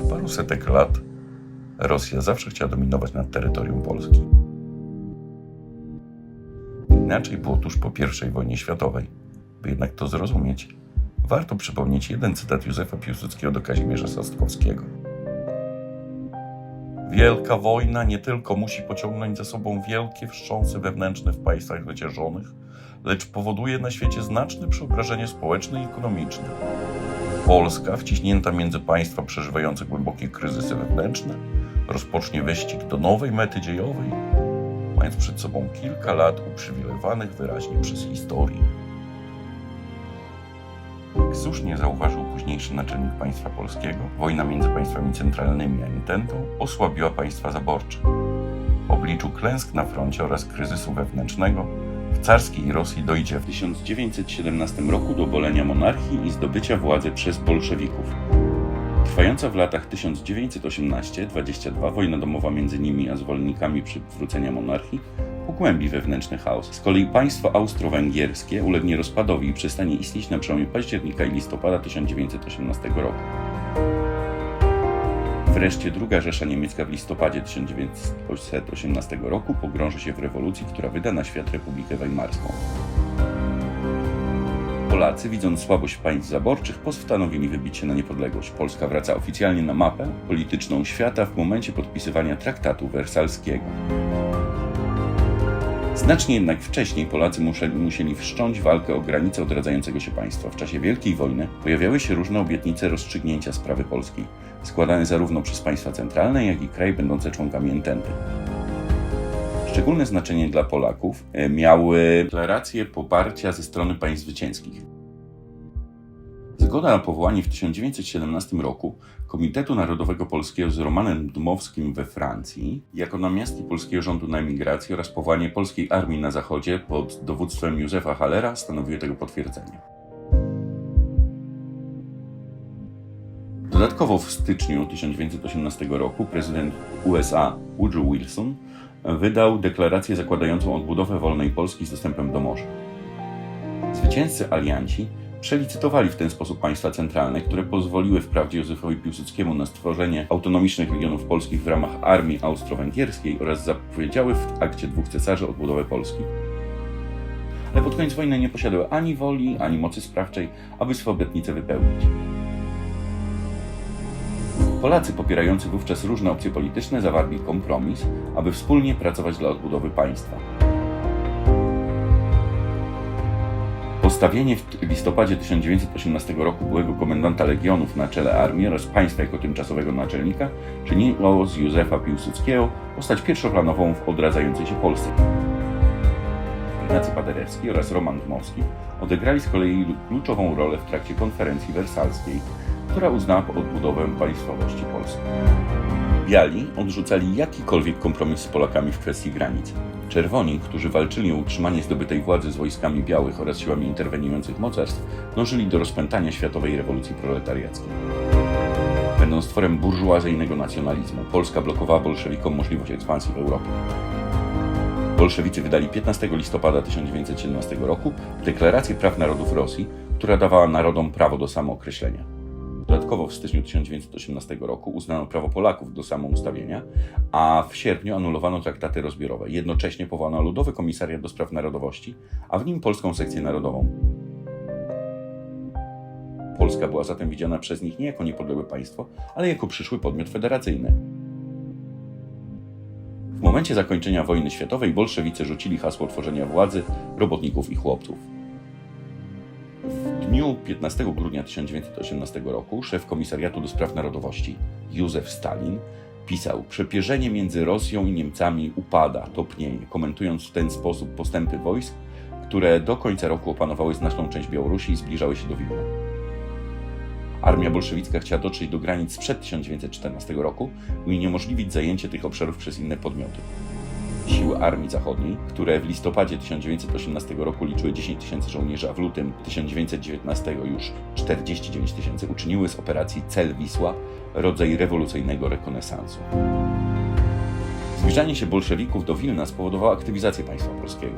Od paru setek lat Rosja zawsze chciała dominować nad terytorium Polski. Inaczej było tuż po I wojnie światowej. By jednak to zrozumieć, warto przypomnieć jeden cytat Józefa Piłsudskiego do Kazimierza Sostkowskiego. Wielka wojna nie tylko musi pociągnąć za sobą wielkie wstrząsy wewnętrzne w państwach wycieżonych, lecz powoduje na świecie znaczne przeobrażenie społeczne i ekonomiczne. Polska, wciśnięta między państwa przeżywające głębokie kryzysy wewnętrzne, rozpocznie wyścig do nowej mety dziejowej, mając przed sobą kilka lat uprzywilejowanych wyraźnie przez historię. Jak słusznie zauważył późniejszy naczelnik państwa polskiego, wojna między państwami centralnymi a intentą osłabiła państwa zaborcze. W obliczu klęsk na froncie oraz kryzysu wewnętrznego w carskiej Rosji dojdzie w 1917 roku do obalenia monarchii i zdobycia władzy przez bolszewików. Trwająca w latach 1918-22 wojna domowa między nimi a zwolennikami przywrócenia monarchii pogłębi wewnętrzny chaos. Z kolei państwo austro-węgierskie ulegnie rozpadowi i przestanie istnieć na przełomie października i listopada 1918 roku. Wreszcie II Rzesza Niemiecka w listopadzie 1918 roku pogrąży się w rewolucji, która wyda na świat Republikę Weimarską. Polacy, widząc słabość państw zaborczych, postanowili wybić się na niepodległość. Polska wraca oficjalnie na mapę polityczną świata w momencie podpisywania traktatu wersalskiego. Znacznie jednak wcześniej Polacy musieli, musieli wszcząć walkę o granice odradzającego się państwa. W czasie Wielkiej Wojny pojawiały się różne obietnice rozstrzygnięcia sprawy polskiej, składane zarówno przez państwa centralne, jak i kraje będące członkami ententy. Szczególne znaczenie dla Polaków e, miały deklaracje poparcia ze strony państw zwycięskich. Zgoda na powołanie w 1917 roku Komitetu Narodowego Polskiego z Romanem Dmowskim we Francji jako namiastki polskiego rządu na emigracji oraz powołanie polskiej armii na zachodzie pod dowództwem Józefa Hallera stanowiły tego potwierdzenie. Dodatkowo w styczniu 1918 roku prezydent USA Woodrow Wilson wydał deklarację zakładającą odbudowę wolnej Polski z dostępem do morza. Zwycięzcy alianci przelicytowali w ten sposób państwa centralne, które pozwoliły wprawdzie Józefowi Piłsudskiemu na stworzenie autonomicznych regionów polskich w ramach armii austro-węgierskiej oraz zapowiedziały w akcie dwóch cesarzy odbudowę Polski. Ale pod koniec wojny nie posiadały ani woli, ani mocy sprawczej, aby swoje obietnice wypełnić. Polacy popierający wówczas różne opcje polityczne zawarli kompromis, aby wspólnie pracować dla odbudowy państwa. Postawienie w listopadzie 1918 roku byłego komendanta legionów na czele armii oraz państwa jako tymczasowego naczelnika czyniło z Józefa Piłsudskiego postać pierwszoplanową w odradzającej się Polsce. Ignacy Paderewski oraz Roman Dmowski odegrali z kolei kluczową rolę w trakcie konferencji wersalskiej, która uznała odbudowę państwowości Polski. Biali odrzucali jakikolwiek kompromis z Polakami w kwestii granic. Czerwoni, którzy walczyli o utrzymanie zdobytej władzy z wojskami białych oraz siłami interweniujących mocarstw, dążyli do rozpętania światowej rewolucji proletariackiej. Będąc tworem burżuazyjnego nacjonalizmu, Polska blokowała bolszewikom możliwość ekspansji w Europie. Bolszewicy wydali 15 listopada 1917 roku Deklarację Praw Narodów Rosji, która dawała narodom prawo do samookreślenia. Dodatkowo w styczniu 1918 roku uznano prawo Polaków do samoustawienia, a w sierpniu anulowano traktaty rozbiorowe. Jednocześnie powołano Ludowy Komisariat do Spraw Narodowości, a w nim Polską Sekcję Narodową. Polska była zatem widziana przez nich nie jako niepodległe państwo, ale jako przyszły podmiot federacyjny. W momencie zakończenia wojny światowej bolszewicy rzucili hasło tworzenia władzy robotników i chłopców. Dniu 15 grudnia 1918 roku szef Komisariatu do Spraw Narodowości Józef Stalin pisał: Przepierzenie między Rosją i Niemcami upada, topnieje, komentując w ten sposób postępy wojsk, które do końca roku opanowały znaczną część Białorusi i zbliżały się do Wilna. Armia bolszewicka chciała dotrzeć do granic sprzed 1914 roku i uniemożliwić zajęcie tych obszarów przez inne podmioty. Siły Armii Zachodniej, które w listopadzie 1918 roku liczyły 10 tysięcy żołnierzy, a w lutym 1919 już 49 tysięcy, uczyniły z operacji Cel Wisła rodzaj rewolucyjnego rekonesansu. Zbliżanie się bolszewików do Wilna spowodowało aktywizację państwa polskiego.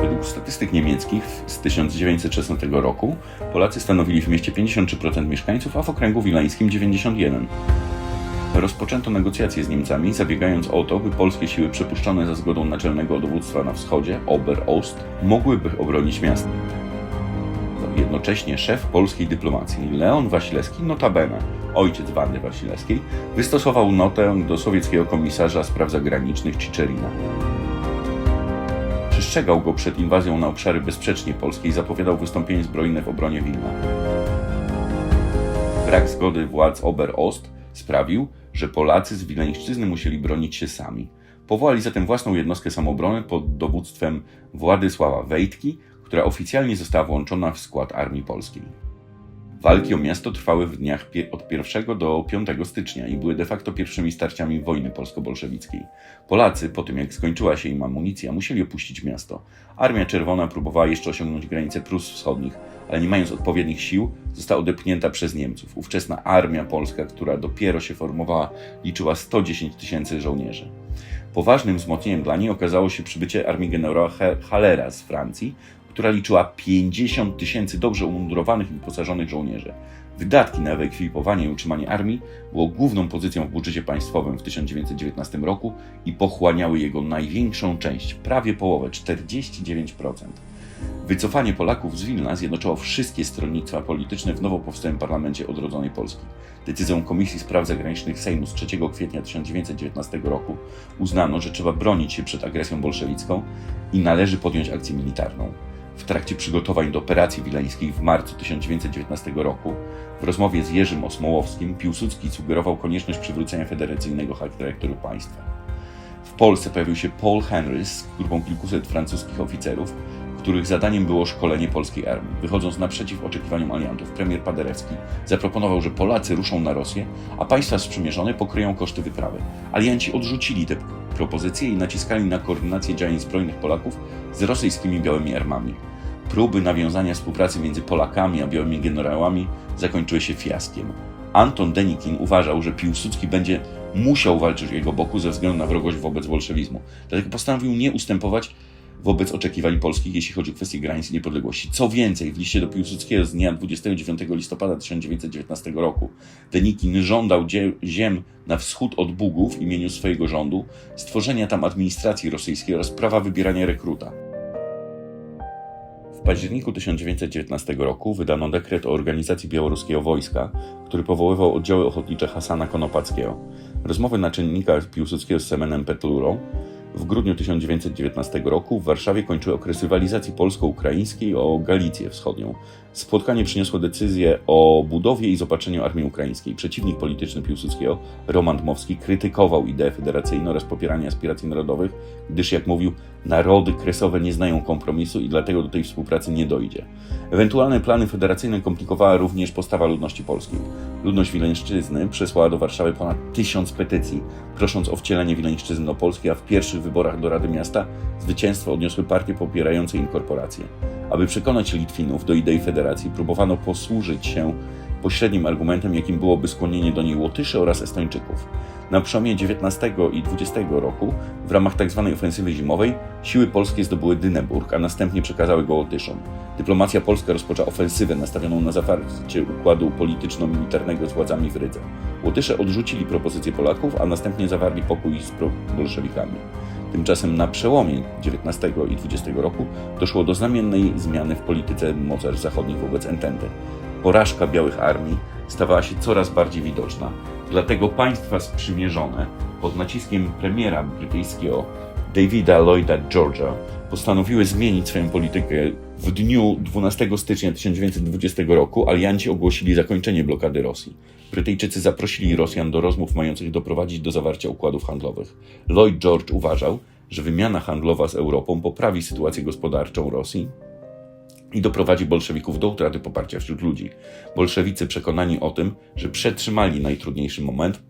Według statystyk niemieckich z 1916 roku Polacy stanowili w mieście 53% mieszkańców, a w okręgu wileńskim 91%. Rozpoczęto negocjacje z Niemcami, zabiegając o to, by polskie siły przepuszczone za zgodą naczelnego dowództwa na wschodzie, Oberost, mogłyby obronić miasto. Jednocześnie szef polskiej dyplomacji, Leon Wasilewski, notabene ojciec Wandy Wasilewskiej, wystosował notę do sowieckiego komisarza spraw zagranicznych Czyczerina. Przestrzegał go przed inwazją na obszary bezsprzecznie polskie i zapowiadał wystąpienie zbrojne w obronie Wilna. Brak zgody władz Oberost sprawił, że Polacy z Wileńszczyzny musieli bronić się sami. Powołali zatem własną jednostkę samoobrony pod dowództwem Władysława Wejtki, która oficjalnie została włączona w skład Armii Polskiej. Walki o miasto trwały w dniach od 1 do 5 stycznia i były de facto pierwszymi starciami wojny polsko-bolszewickiej. Polacy, po tym jak skończyła się im amunicja, musieli opuścić miasto. Armia Czerwona próbowała jeszcze osiągnąć granice Prus Wschodnich, ale nie mając odpowiednich sił, została odepchnięta przez Niemców. Ówczesna armia polska, która dopiero się formowała, liczyła 110 tysięcy żołnierzy. Poważnym wzmocnieniem dla niej okazało się przybycie armii generała Hallera z Francji, która liczyła 50 tysięcy dobrze umundurowanych i wyposażonych żołnierzy. Wydatki na wyekwipowanie i utrzymanie armii było główną pozycją w budżecie państwowym w 1919 roku i pochłaniały jego największą część, prawie połowę 49%. Wycofanie Polaków z Wilna zjednoczyło wszystkie stronnictwa polityczne w nowo powstałym parlamencie odrodzonej Polski. Decyzją Komisji Spraw Zagranicznych Sejmu z 3 kwietnia 1919 roku uznano, że trzeba bronić się przed agresją bolszewicką i należy podjąć akcję militarną. W trakcie przygotowań do operacji wileńskiej w marcu 1919 roku w rozmowie z Jerzym Osmołowskim Piłsudski sugerował konieczność przywrócenia federacyjnego charakteru państwa. W Polsce pojawił się Paul Henrys z grupą kilkuset francuskich oficerów, których zadaniem było szkolenie polskiej armii. Wychodząc naprzeciw oczekiwaniom aliantów, premier Paderewski zaproponował, że Polacy ruszą na Rosję, a państwa sprzymierzone pokryją koszty wyprawy. Alianci odrzucili te propozycje i naciskali na koordynację działań zbrojnych Polaków z rosyjskimi białymi armami. Próby nawiązania współpracy między Polakami a białymi generałami zakończyły się fiaskiem. Anton Denikin uważał, że Piłsudski będzie musiał walczyć u jego boku ze względu na wrogość wobec bolszewizmu. Dlatego postanowił nie ustępować wobec oczekiwań polskich, jeśli chodzi o kwestię granic i niepodległości. Co więcej, w liście do Piłsudskiego z dnia 29 listopada 1919 roku Denikin żądał ziem na wschód od Bugów w imieniu swojego rządu, stworzenia tam administracji rosyjskiej oraz prawa wybierania rekruta. W październiku 1919 roku wydano dekret o organizacji białoruskiego wojska, który powoływał oddziały ochotnicze Hasana Konopackiego. Rozmowy naczelnika Piłsudskiego z Semenem Petlurą w grudniu 1919 roku w Warszawie kończyły okres rywalizacji polsko-ukraińskiej o Galicję Wschodnią. Spotkanie przyniosło decyzję o budowie i zaopatrzeniu armii ukraińskiej. Przeciwnik polityczny Piłsudskiego, Roman Dmowski, krytykował idee federacyjne oraz popieranie aspiracji narodowych, gdyż, jak mówił, narody kresowe nie znają kompromisu i dlatego do tej współpracy nie dojdzie. Ewentualne plany federacyjne komplikowała również postawa ludności polskiej. Ludność Wileńszczyzny przesłała do Warszawy ponad tysiąc petycji, prosząc o wcielenie Wileńszczyzny do Polski, a w pierwszych wyborach do Rady Miasta zwycięstwo odniosły partie popierające inkorporację. Aby przekonać Litwinów do idei federacji, próbowano posłużyć się pośrednim argumentem, jakim byłoby skłonienie do niej Łotyszy oraz Estończyków. Na przełomie XIX i XX roku, w ramach tzw. ofensywy zimowej, siły polskie zdobyły Dyneburg, a następnie przekazały go Łotyszom. Dyplomacja polska rozpoczęła ofensywę nastawioną na zawarcie układu polityczno-militarnego z władzami w Rydze. Łotysze odrzucili propozycje Polaków, a następnie zawarli pokój z bolszewikami. Tymczasem na przełomie XIX i XX roku doszło do znamiennej zmiany w polityce mocarstw zachodnich wobec Ententy. Porażka białych armii stawała się coraz bardziej widoczna, dlatego państwa sprzymierzone pod naciskiem premiera brytyjskiego Davida Lloyda George'a postanowiły zmienić swoją politykę. W dniu 12 stycznia 1920 roku alianci ogłosili zakończenie blokady Rosji. Brytyjczycy zaprosili Rosjan do rozmów mających doprowadzić do zawarcia układów handlowych. Lloyd George uważał, że wymiana handlowa z Europą poprawi sytuację gospodarczą Rosji i doprowadzi bolszewików do utraty poparcia wśród ludzi. Bolszewicy przekonani o tym, że przetrzymali najtrudniejszy moment,